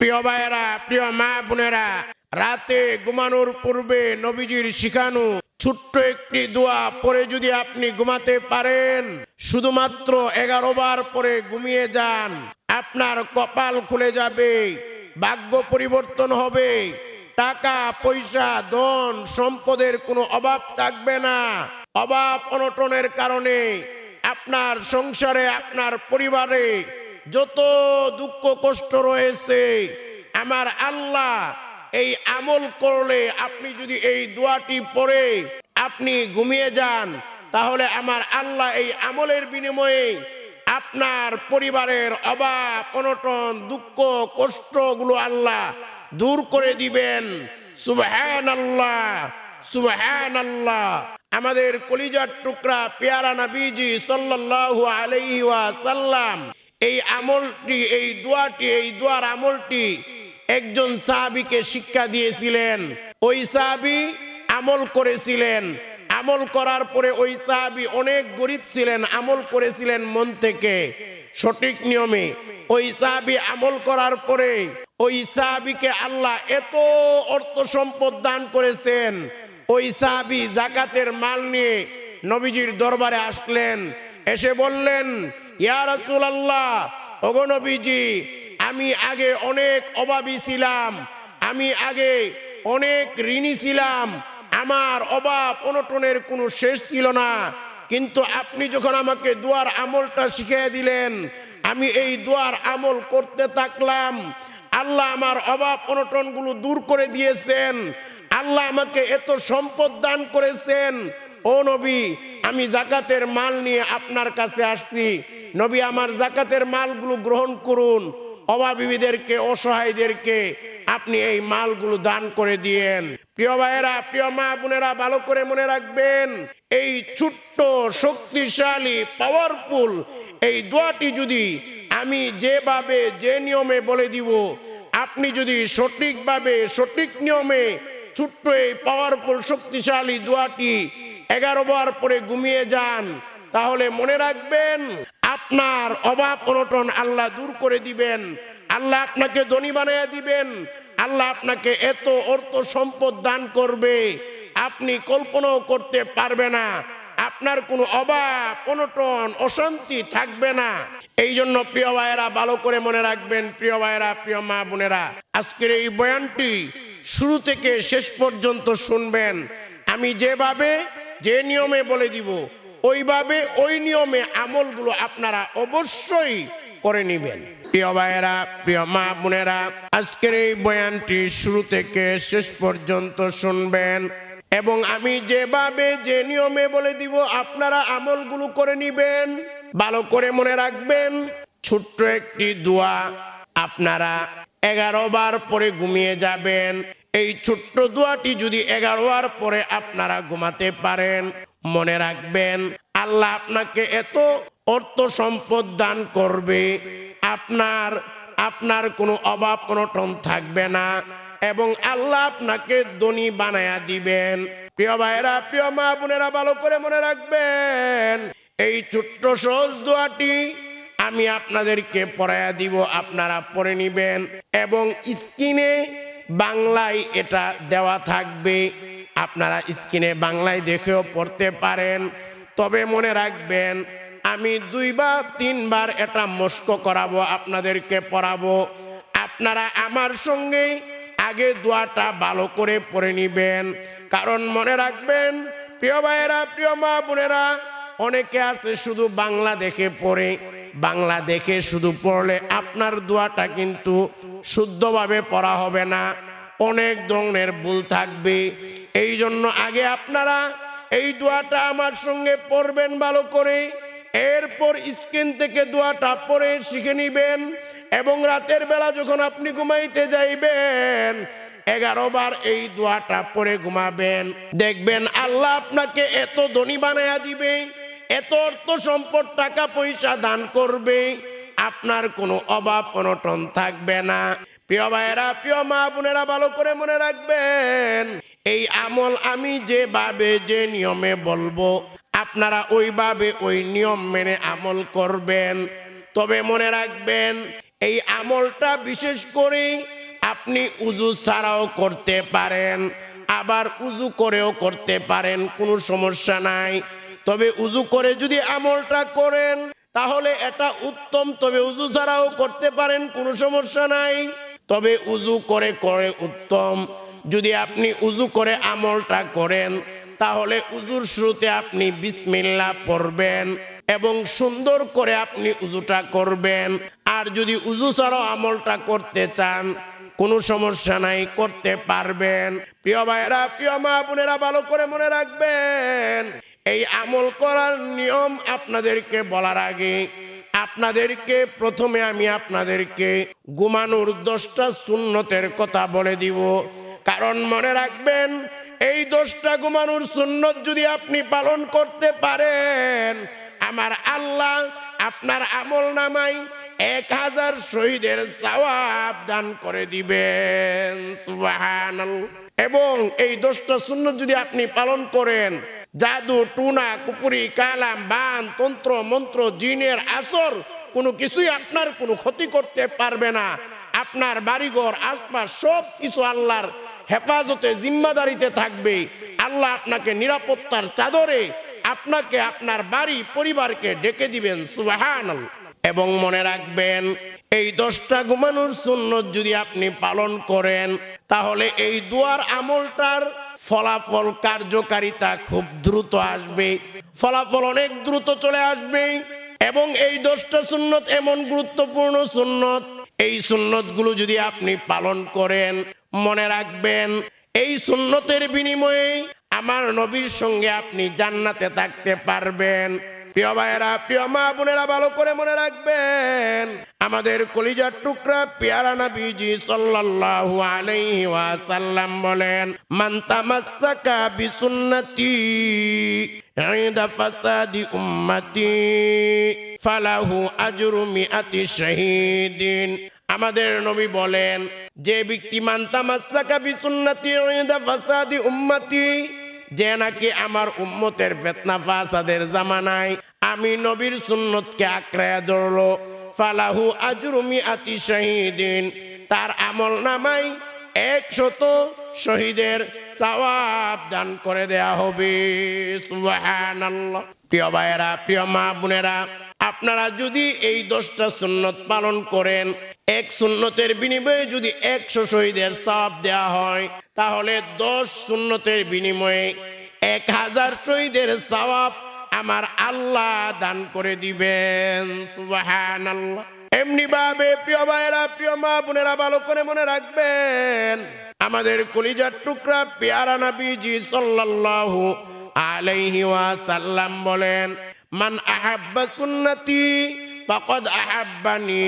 প্রিয় ভাইয়েরা, প্রিয় মা বোনেরা, রাতে ঘুমানোর পূর্বে নবীজির শিখানো ছোট্ট একটি দোয়া পরে যদি আপনি ঘুমাতে পারেন, শুধুমাত্র এগারো বার পরে ঘুমিয়ে যান। আপনার কপাল খুলে যাবে, ভাগ্য পরিবর্তন হবে, টাকা, পয়সা, ধন, সম্পদের কোনো অভাব থাকবে না। অভাব অনটনের কারণে আপনার সংসারে, আপনার পরিবারে যত দুঃখ, কষ্ট রয়েছে, আমার আল্লাহ এই আমল করলে আপনি যদি এই দোয়াটি পড়ে, আপনি ঘুমিয়ে যান, তাহলে আমার আল্লাহ এই আমলের বিনিময়ে আপনার পরিবারের অভাব, অনটন, দুঃখ, কষ্টগুলো আল্লাহ দূর করে দিবেন। সুবহান আল্লাহ সুবহান আল্লাহ আমাদের কলিজার টুকরা পেয়ারা নবীজি সাল্লাল্লাহু আলাইহি ওয়াসাল্লাম এই আমলটি, এই দোয়াটি, এই দোয়ার আমলটি একজন সাহাবীকে শিক্ষা দিয়েছিলেন। ওই সাহাবী আমল করেছিলেন। আমল করার পরে ওই সাহাবী অনেক গরিব ছিলেন, আমল করেছিলেন মন থেকে। সঠিক নিয়মে ওই সাহাবী আমল করার পরে ওই সাহাবীকে আল্লাহ এত অর্থ সম্পদ দান করেছেন। ওই সাহাবী জাকাতের মাল নিয়ে নবীজির দরবারে আসলেন। এসে বললেন আমি আগে অনেক অভাবী ছিলাম, আমি আগে অনেক ঋণী ছিলাম, আমার অভাব অনটনের কোনো শেষ ছিল না, কিন্তু আপনি যখন আমাকে দুয়ার আমলটা শিখিয়ে দিলেন, আমি এই দুয়ার আমল করতে থাকলাম, আল্লাহ আমার অভাব অনটনগুলো দূর করে দিয়েছেন, আল্লাহ আমাকে এত সম্পদ দান করেছেন, ও নবী, আমি জাকাতের মাল নিয়ে আপনার কাছে আসছি নবী আমার জাকাতের মালগুলো গ্রহণ করুন। অভাবীদেরকে অসহায়দেরকে আপনি এই মালগুলো দান করে দিয়েন। প্রিয় ভাইয়েরা, প্রিয় মা বোনেরা, ভালো করে মনে রাখবেন, এই ছোট্ট, শক্তিশালী পাওয়ারফুল এই দোয়াটি যদি আমি যেভাবে, যে নিয়মে বলে দিব, আপনি যদি সঠিকভাবে, সঠিক নিয়মে ছোট্ট এই পাওয়ারফুল শক্তিশালী দোয়াটি এগারো বার পরে ঘুমিয়ে যান, তাহলে মনে রাখবেন আপনার অভাব অনটন আল্লাহ দূর করে দিবেন। আল্লাহ আপনাকে ধনী বানিয়ে দিবেন। আল্লাহ আপনাকে এত অর্থ সম্পদ দান করবে। আপনি কল্পনাও করতে পারবে না। আপনার কোনো অভাব, অনটন, অশান্তি থাকবে না। এই জন্য প্রিয় ভাইয়েরা, ভালো করে মনে রাখবেন, প্রিয় ভাইয়েরা, প্রিয় মা বোনেরা, আজকের এই বয়ানটি শুরু থেকে শেষ পর্যন্ত শুনবেন। আমি যেভাবে, যে নিয়মে বলে দিব ওইভাবে ওই নিয়মে আমলগুলো আপনারা অবশ্যই করে নেবেন। প্রিয় ভাইয়েরা, প্রিয় মা বোনেরা, আজকের এই বয়ানটি শুরু থেকে শেষ পর্যন্ত শুনবেন এবং আমি যেভাবে যে নিয়মে বলে দিব, আপনারা আমলগুলো করে নিবেন। ভালো করে মনে রাখবেন, ছোট্ট একটি দোয়া আপনারা এগারো বার পরে ঘুমিয়ে যাবেন। এই ছোট্ট দোয়াটি যদি এগারো বার পরে আপনারা ঘুমাতে পারেন মনে রাখবেন, আল্লাহ আপনাকে এত অর্থ সম্পদ দান করবে, আপনার আপনার কোনো অভাব অনটন থাকবে না এবং আল্লাহ আপনাকে ধনী বানায়া দিবেন। প্রিয় ভাইরা প্রিয় মা বোনেরা, ভালো করে মনে রাখবেন, এই ছোট্ট সহজ দোয়াটি আমি আপনাদেরকে পড়াইয়া দিব, আপনারা পড়ে নিবেন এবং স্ক্রিনে বাংলায় এটা দেওয়া থাকবে। আপনারা স্ক্রিনে বাংলায় দেখেও পড়তে পারেন। তবে মনে রাখবেন, আমি দুই বা তিনবার এটা মস্ক করাবো, আপনাদেরকে পড়াবো। আপনারা আমার সঙ্গে আগে দোয়াটা ভালো করে পড়ে নিবেন। কারণ মনে রাখবেন, প্রিয় ভাইয়েরা, প্রিয় মা বোনেরা, অনেকে আছে শুধু বাংলা দেখে পড়ে, বাংলা দেখে শুধু পড়লে আপনার দোয়াটা কিন্তু শুদ্ধভাবে পড়া হবে না। অনেক ধরনের ভুল থাকবে। এই জন্য আগে আপনারা এই দোয়াটা আমার সঙ্গে পড়বেন ভালো করে। এরপর স্ক্রিন থেকে দোয়াটা পরে শিখে নিবেন এবং রাতের বেলা যখন আপনি ঘুমাইতে যাইবেন, এগারো বার এই দোয়াটা পরে ঘুমাবেন। দেখবেন আল্লাহ আপনাকে এত ধনী বানায়া দিবে, এত অর্থ সম্পদ, টাকা পয়সা দান করবে, আপনার কোনো অভাব অনটন থাকবে না। প্রিয় ভাইয়েরা, প্রিয় মা বোনেরা, ভালো করে মনে রাখবেন, এই আমল আমি যেভাবে, যে নিয়মে বলব, আপনারা ওইভাবে ওই নিয়ম মেনে আমল করবেন। তবে মনে রাখবেন, এই আমলটা বিশেষ করে আপনি উজু ছাড়াও করতে পারেন, আবার উজু করেও করতে পারেন, কোনো সমস্যা নাই। তবে উজু করে যদি আমলটা করেন, তাহলে এটা উত্তম। তবে উজু ছাড়াও করতে পারেন, কোনো সমস্যা নাই। তবে উজু করে করে উত্তম। যদি আপনি উজু করে আমলটা করেন, তাহলে উজুর শুরুতে আপনি বিসমিল্লা পড়বেন এবং সুন্দর করে আপনি উজুটা করবেন। আর যদি উজু ছাড়াও আমলটা করতে চান, কোনো সমস্যা নাই, করতে পারবেন। প্রিয় ভাইরা প্রিয় মা বোনেরা, ভালো করে মনে রাখবেন, এই আমল করার নিয়ম আপনাদেরকে বলার আগে আপনাদেরকে প্রথমে আমি আপনাদেরকে ঘুমানোর দশটা সুন্নতের কথা বলে দিব। কারণ মনে রাখবেন, এই দশটা ঘুমানোর সুন্নত যদি আপনি পালন করতে পারেন, আমার আল্লাহ আপনার আমল নামাই এক হাজার শহীদের সওয়াব দান করে দিবেন। এবং এই দশটা শূন্য যদি আপনি পালন করেন, জাদু, টুনা, কুপুরি, কালাম, বান, তন্ত্র, মন্ত্র, জিনের আসর, কোনো কিছুই আপনার কোনো ক্ষতি করতে পারবে না। আপনার বাড়িঘর, আশপাশ সব কিছু আল্লাহর হেফাজতে, জিম্মাদারিতে থাকবে। আল্লাহ আপনাকে নিরাপত্তার চাদরে আপনাকে আপনার বাড়ি, পরিবারকে ডেকে দিবেন সুবাহান এবং মনে রাখবেন, এই দশটা ঘুমানোর সুন্নত যদি আপনি পালন করেন, তাহলে এই দুয়ার আমলটার ফলাফল কার্যকারিতা খুব দ্রুত আসবে, ফলাফল অনেক দ্রুত চলে আসবে এবং এই দশটা সুন্নত এমন গুরুত্বপূর্ণ সুন্নত, এই সুন্নতগুলো যদি আপনি পালন করেন, মনে রাখবেন, এই সুন্নতের বিনিময়ে আমার নবীর সঙ্গে আপনি জান্নাতে থাকতে পারবেন। প্রিয় ভাইয়েরা, প্রিয় মা বোনেরা, ভালো করে মনে রাখবেন, আমাদের কলিজার টুকরা পেয়ারা নবীজি সাল্লাল্লাহু আলাইহি ওয়াসাল্লাম বলেন, মান তামাসসাকা বিসুন্নতি ইনদা ফাসাদি উম্মতি, ফালাহু আজরু মিআতি শাহীদিন। আমাদের নবী বলেন, যে ব্যক্তি মান্তামাসাকা বিসুন্নতি ইনদা ফাসাদি উম্মতি যে নাকি আমার উম্মতের ফেতনা ফাসাদের জামানায় আমি নবীর সুন্নতকে আঁকড়ায় ধরলো। ফালাহু আজরুমি আতি শহীদিন, তার আমল নামাই একশত শহীদের সওয়াব দান করে দেয়া হবে। সুবহানাল্লাহ। প্রিয় ভাইয়েরা, প্রিয় মা বোনেরা, আপনারা যদি এই দশটা সুন্নত পালন করেন এক সুন্নতের বিনিময়ে যদি একশো শহীদের সওয়াব দেওয়া হয়, তাহলে দশ সুন্নতের বিনিময়ে এক হাজার শহীদের সওয়াব আমার আল্লাহ দান করে দিবেন। সুবাহান আল্লাহ এমনি ভাবে প্রিয় ভাইয়েরা, প্রিয় মা বোনেরা, ভালো করে মনে রাখবেন, আমাদের কলিজার টুকরা পেয়ারা নবীজি সাল্লাল্লাহু আলাইহি ওয়াসাল্লাম বলেন, মান আহাব্বা সুন্নতি, ফাকাদ আহাব্বানি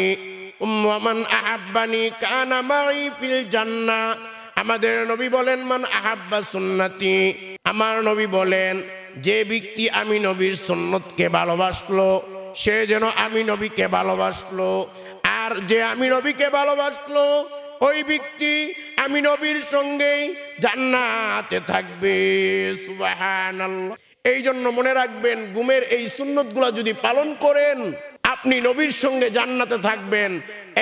ওয়া মান আহাব্বানি কানা মাই ফিল জান্নাহ আমাদের নবী বলেন, মান আহাব্বা সুন্নতি। আমার নবী বলেন, যে ব্যক্তি আমি নবীর সুন্নতকে ভালোবাসলো, সে যেন আমি নবীকে ভালোবাসলো। আর যে আমি নবীকে ভালোবাসলো, ওই ব্যক্তি আমি নবীর সঙ্গে জান্নাতে থাকবে। সুবহানাল্লাহ। এই জন্য মনে রাখবেন গুমের এই সুন্নতগুলা যদি পালন করেন আপনি নবীর সঙ্গে জান্নাতে থাকবেন।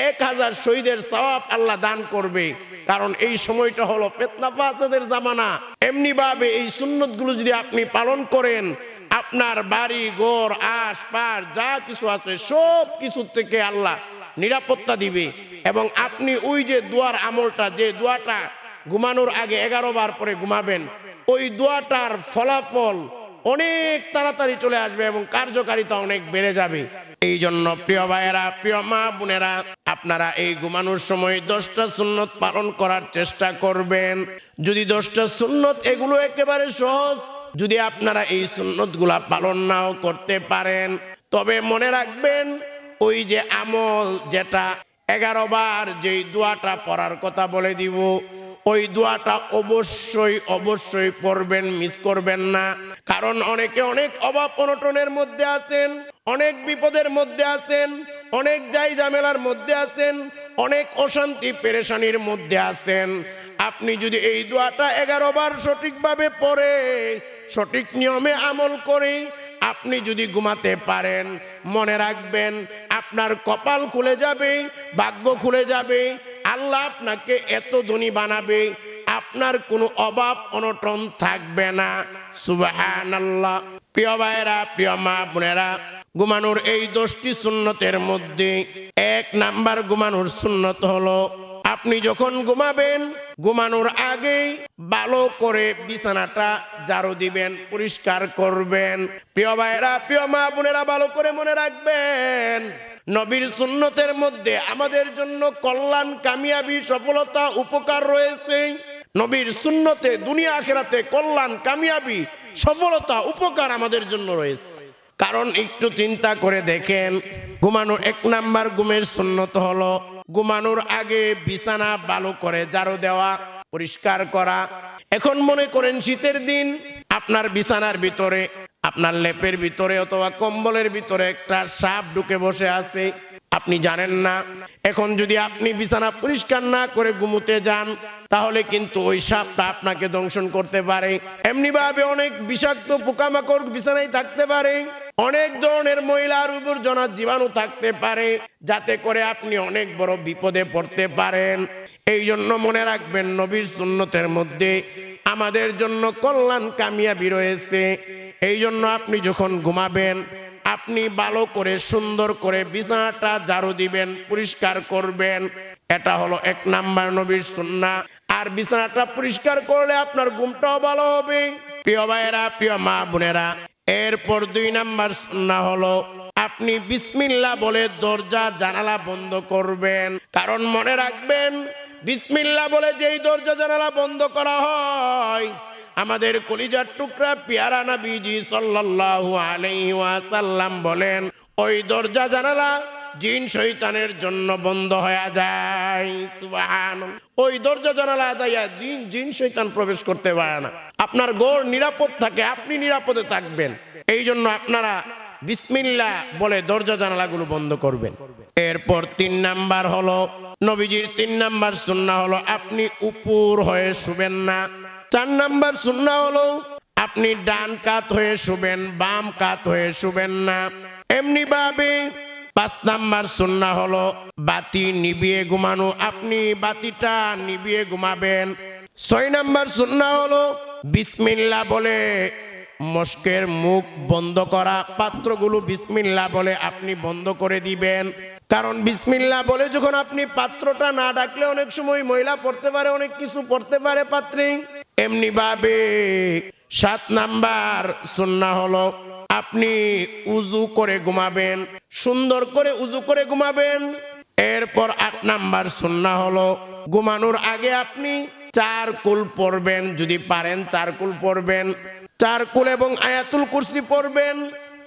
এক হাজার শহীদের সওয়াব আল্লাহ দান করবে। কারণ এই সময়টা হলো ফেতনা ফাসাদের জামানা। এমনি ভাবে এই সুন্নতগুলো যদি আপনি পালন করেন, আপনার বাড়ি, ঘর আশপাশ যা কিছু আছে, সব কিছু থেকে আল্লাহ নিরাপত্তা দিবে। এবং আপনি ওই যে দোয়ার আমলটা, যে দোয়াটা ঘুমানোর আগে এগারো বার পরে ঘুমাবেন, ওই দোয়াটার ফলাফল অনেক তাড়াতাড়ি চলে আসবে এবং কার্যকারিতা অনেক বেড়ে যাবে। এই জন্য প্রিয় ভাইয়েরা, প্রিয় মা বোনেরা, আপনারা এই ঘুমানোর সময় দশটা সুন্নত পালন করার চেষ্টা করবেন। যদি দশটা সুন্নত এগুলো একেবারে সহজ, যদি আপনারা এই সুন্নতগুলা পালন নাও করতে পারেন, তবে মনে রাখবেন, ওই যে আমল যেটা এগারো বার যেই দোয়াটা পড়ার কথা বলে দিব, ওই দোয়াটা অবশ্যই অবশ্যই পড়বেন, মিস করবেন না। কারণ অনেকে অনেক অভাব অনটনের মধ্যে আছেন অনেক বিপদের মধ্যে আছেন, অনেক যাই ঝামেলার মধ্যে আছেন, অনেক অশান্তি, পেরেশানির মধ্যে আছেন। আপনি যদি এই দোয়াটা এগারো বার সঠিকভাবে পড়ে, সঠিক নিয়মে আমল করে আপনি যদি ঘুমাতে পারেন, মনে রাখবেন আপনার কপাল খুলে যাবে, ভাগ্য খুলে যাবে, আল্লাহ আপনাকে এত ধনী বানাবে, আপনার কোনো অভাব অনটন থাকবে না। আল্লাহ প্রিয় ভাইয়েরা, প্রিয় মা বোনেরা ঘুমানোর এই দশটি সুন্নতের মধ্যে এক নাম্বার ঘুমানোর সুন্নত হলো, আপনি যখন ঘুমাবেন, ঘুমানোর আগেই ভালো করে বিছানাটা ঝাড়ু দিবেন, পরিষ্কার করবেন। প্রিয় ভাইয়েরা, প্রিয় মা বোনেরা, ভালো করে মনে রাখবেন, নবীর সুন্নতের মধ্যে আমাদের জন্য কল্যাণ, কামিয়াবি, সফলতা উপকার রয়েছে। নবীর সুন্নতে, দুনিয়া, আখেরাতে কল্যাণ, কামিয়াবি, সফলতা উপকার আমাদের জন্য রয়েছে। কারণ একটু চিন্তা করে দেখেন, ঘুমানোর এক নাম্বার ঘুমের সুন্নত হলো ঘুমানোর আগে বিছানা ভালো করে ঝাড়ু দেওয়া, পরিষ্কার করা। এখন মনে করেন শীতের দিন, আপনার বিছানার ভিতরে, আপনার লেপের ভিতরে অথবা কম্বলের ভিতরে একটা সাপ ঢুকে বসে আছে, আপনি জানেন না। এখন যদি আপনি বিছানা পরিষ্কার না করে ঘুমুতে যান, তাহলে কিন্তু ওই সাপটা আপনাকে দংশন করতে পারে। এমনি ভাবে অনেক বিষাক্ত পোকামাকড় বিছানায় থাকতে পারে। অনেক ধরনের মহিলার আবর্জনা জীবাণু থাকতে পারে, যাতে করে আপনি অনেক বড় বিপদে পড়তে পারেন। এই জন্য মনে রাখবেন, নবীর সুন্নতের মধ্যে আমাদের জন্য কল্যাণ কামিয়াবি রয়েছে। এই জন্য আপনি যখন ঘুমাবেন, আপনি ভালো করে, সুন্দর করে বিছানাটা ঝাড়ু দিবেন, পরিষ্কার করবেন। এটা হলো এক নাম্বার নবীর সুন্না। আর বিছানাটা পরিষ্কার করলে আপনার ঘুমটাও ভালো হবে। প্রিয় ভাইয়েরা, প্রিয় মা বোনেরা এরপর দুই নাম্বার সুন্না হলো, আপনি বিসমিল্লা বলে দরজা, জানালা বন্ধ করবেন। কারণ মনে রাখবেন বিসমিল্লা বলে যেই দরজা, জানালা বন্ধ করা হয়, আমাদের কলিজার টুকরা পিয়ারা নবীজি সাল্লাল্লাহু আলাইহি ওয়াসাল্লাম বলেন, ওই দরজা, জানালা জিন শৈতানের জন্য বন্ধ হয়ে যায়। সুবহান ওই দরজা, জানালা যাইয়া জিন জিন শৈতান প্রবেশ করতে পারে না। আপনার গড় নিরাপদ থাকে, আপনি নিরাপদে থাকবেন। এই জন্য আপনারা বিসমিল্লা বলে দরজা জানালাগুলো বন্ধ করবেন। এরপর তিন নাম্বার হলো, নবীজির তিন নাম্বার সুন্না হলো, আপনি উপর হয়ে শুবেন না। চার নাম্বার সুন্না হলো, আপনি ডান কাত হয়ে শুবেন, বাম কাত হয়ে শুবেন না। এমনি ভাবে পাঁচ নাম্বার সুন্না হলো, বাতি নিবিয়ে ঘুমানো, আপনি বাতিটা নিবিয়ে ঘুমাবেন। ছয় নাম্বার সুন্না হলো বিসমিল্লা বলে মস্কের মুখ বন্ধ করা পাত্রগুলো বিসমিল্লা বলে আপনি বন্ধ করে দিবেন। কারণ বিসমিল্লা বলে যখন আপনি পাত্রটা না ডাকলে অনেক সময় মহিলা পড়তে পারে, অনেক কিছু পড়তে পারে পাত্রে। এমনি ভাবে সাত নাম্বার সুন্না হলো আপনি উজু করে ঘুমাবেন, সুন্দর করে উজু করে ঘুমাবেন। এরপর আট নাম্বার সুন্না হলো ঘুমানোর আগে আপনি চার কুল পড়বেন, যদি পারেন চার কুল পড়বেন। চার কুল এবং আয়াতুল কুরসি পড়বেন।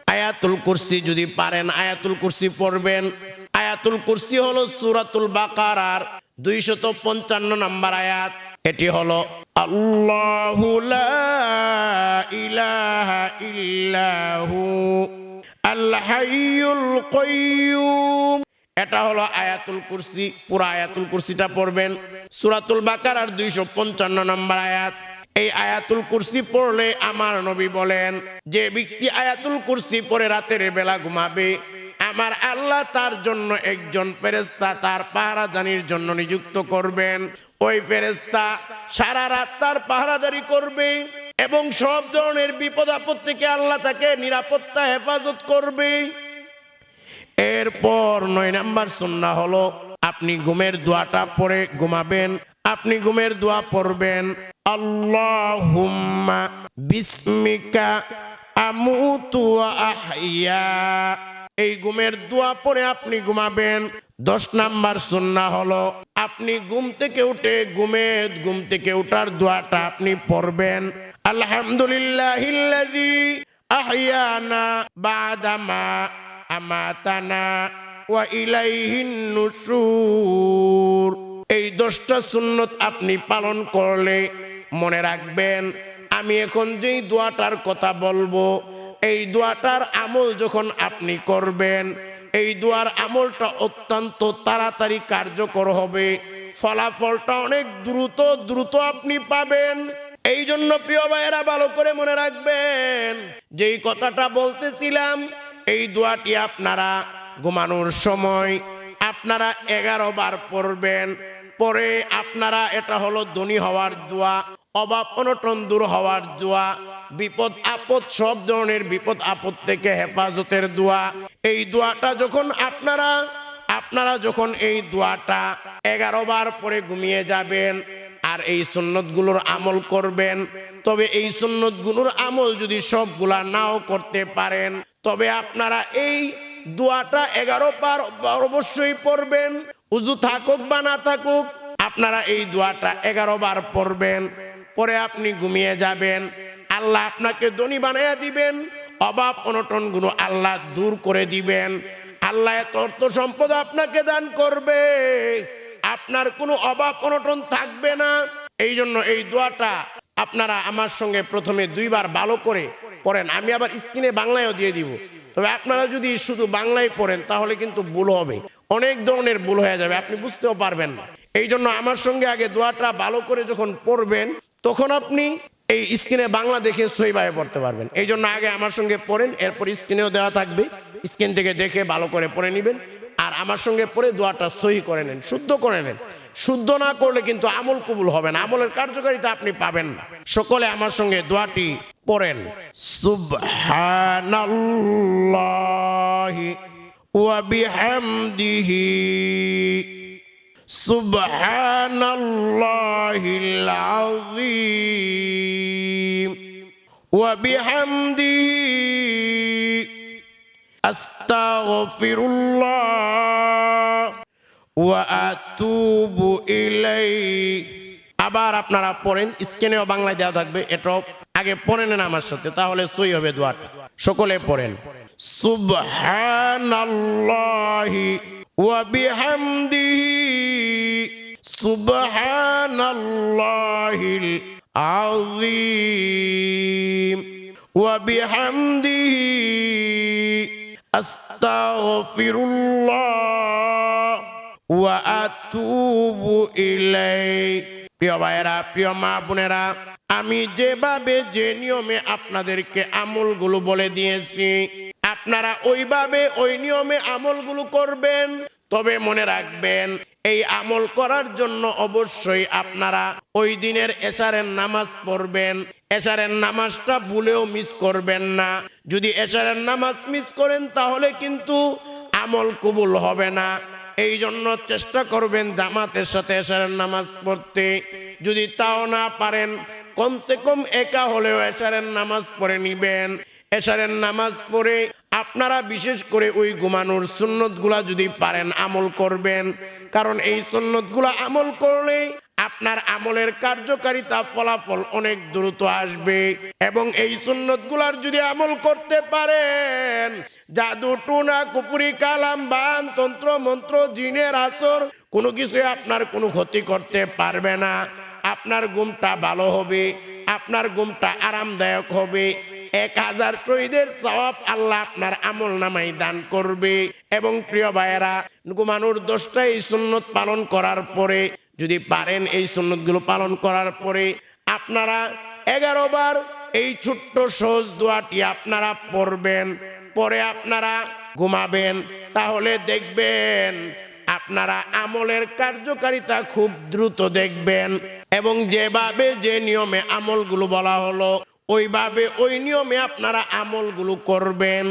আয়াতুল কুরসি যদি পারেন, আয়াতুল কুরসি পড়বেন। আয়াতুল কুরসি হলো সুরাতুল বাকার বাকারার দুইশত পঞ্চান্ন নাম্বার আয়াত। এটি হলো, আল্লাহু লা ইলাহা ইল্লাহু আল হাইয়ুল এটা হলো আয়াতুল কুরসি, পুরো আয়াতুল কুরসিটা পড়বেন। সুরাতুল বাকার আর দুইশো পঞ্চান্ন নম্বর আয়াত। এই আয়াতুল কুরসি পড়লে আমার নবী বলেন, যে ব্যক্তি আয়াতুল কুরসি পরে রাতের বেলা ঘুমাবে, আমার আল্লাহ তার জন্য একজন ফেরেস্তা তার পাহারাদানির জন্য নিযুক্ত করবেন। ওই ফেরেস্তা সারা রাত তার পাহারাদারি করবে এবং সব ধরনের বিপদ আপদ থেকে আল্লাহ তাকে নিরাপত্তা, হেফাজত করবে। এরপর নয় নাম্বার সুন্না হলো, আপনি ঘুমের দোয়াটা পরে ঘুমাবেন, আপনি ঘুমের দোয়া পড়বেন, আল্লাহুম্মা বিসমিকা এই ঘুমের দোয়া পরে আপনি ঘুমাবেন। দশ নাম্বার সুন্না হলো, আপনি ঘুম থেকে উঠে ঘুমে ঘুম থেকে উঠার দোয়াটা আপনি পড়বেন, আলহামদুলিল্লাহিল্লাযী আহইয়ানা বাদামা। আমাতানা ওয়া ইলাইহিন নুশুর এই দশটা সুন্নত আপনি পালন করলে মনে রাখবেন, আমি এখন যেই দোয়াটার কথা বলব, এই দোয়াটার আমল যখন আপনি করবেন, এই দোয়ার আমলটা অত্যন্ত তাড়াতাড়ি কার্যকর হবে। ফলাফলটা অনেক দ্রুত দ্রুত আপনি পাবেন। এই জন্য প্রিয় ভাইয়েরা, ভালো করে মনে রাখবেন, যেই কথাটা বলতেছিলাম এই দোয়াটি আপনারা ঘুমানোর সময় আপনারা এগারো বার পড়বেন। পরে আপনারা এটা হলো ধনী হওয়ার দোয়া, অভাব অনটন দূর হওয়ার দোয়া, বিপদ আপদ সব ধরনের বিপদ আপদ থেকে হেফাজতের দোয়া। এই দোয়াটা যখন আপনারা আপনারা যখন এই দোয়াটা এগারো বার পরে ঘুমিয়ে যাবেন আর এই সুন্নতগুলোর আমল করবেন, তবে এই সুন্নতগুলোর আমল যদি সবগুলা নাও করতে পারেন তবে আপনারা এই দোয়াটা এগারো বার অবশ্যই পড়বেন। উজু থাকুক বা না থাকুক, আপনারা এই দোয়াটা এগারো বার পড়বেন। পরে আপনি ঘুমিয়ে যাবেন। আল্লাহ আপনাকে ধনী বানাইয়া দিবেন। অভাব অনটনগুলো আল্লাহ দূর করে দিবেন। আল্লাহ অর্থ সম্পদ আপনাকে দান করবে। আপনার কোনো অভাব অনটন থাকবে না। এই জন্য এই দোয়াটা আপনারা আমার সঙ্গে প্রথমে দুইবার ভালো করে পড়েন, আমি আবার স্ক্রিনে বাংলায়ও দিয়ে দিব। তবে আপনারা যদি শুধু বাংলায় পড়েন, তাহলে কিন্তু ভুল হবে। অনেক ধরনের ভুল হয়ে যাবে, আপনি বুঝতেও পারবেন না। এই জন্য আমার সঙ্গে আগে দোয়াটা ভালো করে যখন পড়বেন, তখন আপনি এই স্ক্রিনে বাংলা দেখে সইভাবে পড়তে পারবেন। এই জন্য আগে আমার সঙ্গে পড়েন, এরপর স্ক্রিনেও দেওয়া থাকবে। স্ক্রিন থেকে দেখে ভালো করে পড়ে নেবেন। আর আমার সঙ্গে পড়ে দোয়াটা সহি করে নেন, শুদ্ধ করে নেন। শুদ্ধ না করলে কিন্তু আমল কবুল হবে না। আমলের কার্যকারিতা আপনি পাবেন না। সকলে আমার সঙ্গে দোয়াটি পড়েন। সুবহানাল্লাহি ওয়া বিহামদিহি। সুবহানাল্লাহিল আযীম। ওয়া বিহামদিহি। আস্তাগফিরুল্লাহ। ওয়া আতুবু ইলাইহি। আবার আপনারা পড়েন, স্ক্রিনেও বাংলায় দেওয়া থাকবে, এটাও আগে পড়ে নেন আমার সাথে, তাহলে সই হবে দোয়াটা। সকলে পড়েন। সুবহানাল্লাহি ওয়া বিহামদিহি। সুবহানাল্লাহিল আযীম। ওয়া বিহামদিহি। আস্তাগফিরুল্লাহ। ওয়া আতুবু প্রিয় ভাইয়েরা প্রিয় মা বোনেরা আমি যেভাবে যে নিয়মে আপনাদেরকে আমলগুলো বলে দিয়েছি আপনারা ওইভাবে ওই নিয়মে আমলগুলো করবেন তবে মনে রাখবেন এই আমল করার জন্য অবশ্যই আপনারা ওই দিনের এশারের নামাজ পড়বেন এশারের নামাজটা ভুলেও মিস করবেন না যদি এশারের নামাজ মিস করেন তাহলে কিন্তু আমল কবুল হবে না এই জন্য চেষ্টা করবেন জামাতের সাথে এশারের নামাজ পড়তে। যদি তাও না পারেন, কমসে কম একা হলেও এশারের নামাজ পড়ে নিবেন। এশারের নামাজ পড়ে আপনারা বিশেষ করে ওই ঘুমানোর সুন্নতগুলা যদি পারেন আমল করবেন। কারণ এই সুন্নতগুলা আমল করলে আপনার আমলের কার্যকারিতা ফলাফল অনেক দ্রুত আসবে। এবং এই সুন্নতগুলার যদি আমল করতে পারেন, জাদু, টুনা, কুফুরি, কালাম, বান, তন্ত্র, মন্ত্র, জিনের আসর, কোনো কিছুই আপনার কোনো ক্ষতি করতে পারবে না। আপনার ঘুমটা ভালো হবে, আপনার ঘুমটা আরামদায়ক হবে। এক হাজার শহীদের সওয়াব আল্লাহ আপনার আমল নামাই দান করবে। এবং প্রিয় ভাইয়েরা, ঘুমানোর দশটা এই সুন্নত পালন করার পরে যদি পারেন এই সুন্নতগুলো পালন করার পরে আপনারা এগারো বার এই ছোট্ট সহজ দোয়াটি আপনারা পড়বেন, পরে আপনারা ঘুমাবেন, তাহলে দেখবেন আপনারা আমলের কার্যকারিতা খুব দ্রুত দেখবেন এবং যেভাবে যে নিয়মে আমলগুলো বলা হলো, ওইভাবে ওই নিয়মে আপনারা আমলগুলো করবেন।